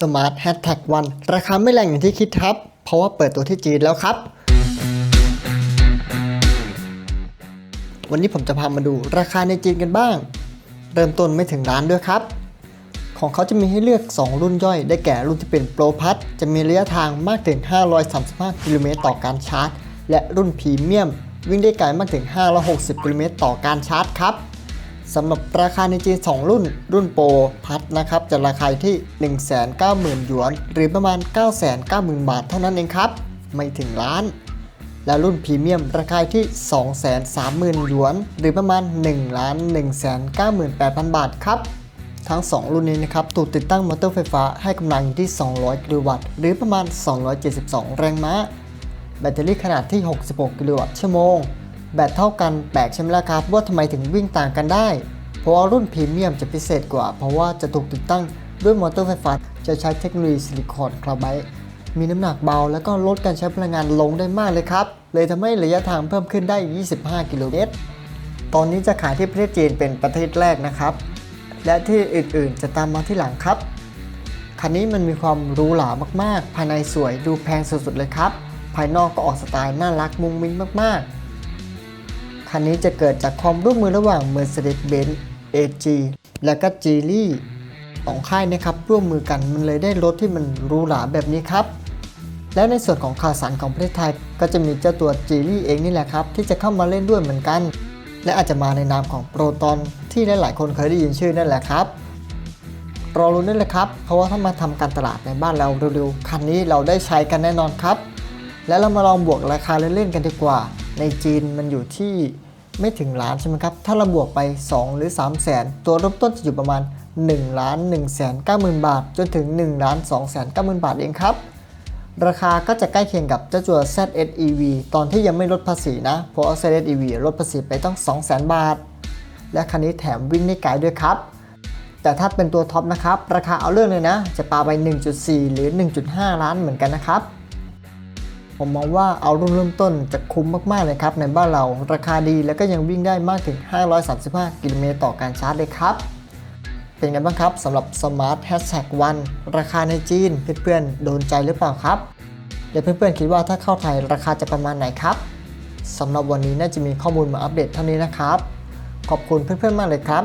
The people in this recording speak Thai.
Smart Hashtag 1ราคาไม่แรงอย่างที่คิดครับ เพราะว่าเปิดตัวที่จีนแล้วครับ วันนี้ผมจะพามาดูราคาในจีนกันบ้าง เริ่มต้นไม่ถึงล้านด้วยครับ ของเขาจะมีให้เลือก 2 รุ่นย่อย ได้แก่รุ่นที่เป็นโปรพัทจะมีระยะทางมากถึง 535 กิโลเมตรต่อการชาร์จ และรุ่นพรีเมียม วิ่งได้ไกลมากถึง 560 กิโลเมตรต่อการชาร์จครับ สำหรับราคาในจีน 2 รุ่น รุ่นโปรพัทนะครับจะราคาที่ 190,000 หยวน หรือประมาณ 990,000 บาทเท่านั้นเองครับ ไม่ถึงล้าน และรุ่นพรีเมียมราคาอยู่ที่ 230,000 หยวน หรือประมาณ 1 1 9 8 0 0 0 บาทครับ ทั้ง 2 รุ่นนี้นะครับถูกติดตั้งมอเตอร์ไฟฟ้าให้กำลังที่ 200 กิโลวัตต์ หรือประมาณ 272 แรงม้า แบตเตอรี่ขนาดที่ 66 กิโลวัตต์ชั่วโมง แบตเท่ากันแปลกใช่ไหมล่ะครับว่าทำไมถึงวิ่งต่างกันได้ เพราะว่ารุ่นพรีเมียมจะพิเศษกว่า เพราะว่าจะถูกติดตั้งด้วยมอเตอร์ไฟฟ้าจะใช้เทคโนโลยีซิลิคอนคาร์ไบด์มีน้ำหนักเบา แล้วก็ลดการใช้พลังงานลงได้มากเลยครับ เลยทำให้ระยะทางเพิ่มขึ้นได้ 25 กิโลเมตร ตอนนี้จะขายที่ประเทศจีนเป็นประเทศแรกนะครับ และที่อื่นๆ จะตามมาที่หลังครับ คันนี้มันมีความหรูหรามากๆ ภายในสวยดูแพงสุดๆเลยครับ ภายนอกก็ออกสไตล์น่ารักมุ้งมิ้งมากๆ คันนี้จะเกิดจากความร่วมมือระหว่าง Mercedes-Benz AG และก็ Geely สองค่ายนะครับร่วมมือกันมันเลยได้รถที่มันรูหราแบบนี้ครับ และในส่วนของข่าวสารของประเทศไทย ก็จะมีเจ้าตัว Geely เองนี่แหละครับ ที่จะเข้ามาเล่นด้วยเหมือนกัน และอาจจะมาในนามของโปรตอนที่หลายๆคนเคยได้ยินชื่อนั่นแหละครับรอรุ้นได้เลยครับ เพราะว่าถ้ามาทำการตลาดในบ้านเราเร็วๆคันนี้เราได้ใช้กันแน่นอนครับ และเรามาลองบวกราคาเล่นๆกันดีกว่า ในจีนมันอยู่ที่ไม่ถึงล้านใช่ไหมครับ ถ้าเราบวกไป 2 หรือ 3 0 0แสนตัวเริ่มต้นจะอยู่ประมาณ1ล้าน1แสน9หมื่นบาท จนถึง1ล้าน2แสน9หมื่นบาทเองครับ ราคาก็จะใกล้เคียงกับเจ้าตัว ZSEV ตอนที่ยังไม่ลดภาษีนะ เพราะ ZSEV ลดภาษีไปต้อง 200,000 บาท และคันนี้แถมวิ่งได้ไกลด้วยครับ แต่ถ้าเป็นตัวท็อปนะครับ ราคาเอาเรื่องเลยนะ จะปาไป 1.4 หรือ 1.5 ล้านเหมือนกันนะครับ ผมมองว่าเอารุ่นเริ่มต้นจะคุ้มมากๆเลยครับในบ้านเราราคาดีแล้วก็ยังวิ่งได้มากถึง 535 กิโลเมตรต่อการชาร์จเลยครับ เป็นไงบ้างครับสำหรับ Smart Hashtag 1ราคาในจีนเพื่อนๆโดนใจหรือเปล่าครับเดี๋ยวเพื่อนๆคิดว่าถ้าเข้าไทยราคาจะประมาณไหนครับสำหรับวันนี้น่าจะมีข้อมูลมาอัปเดตเท่านี้นะครับ ขอบคุณเพื่อนๆมากเลยครับ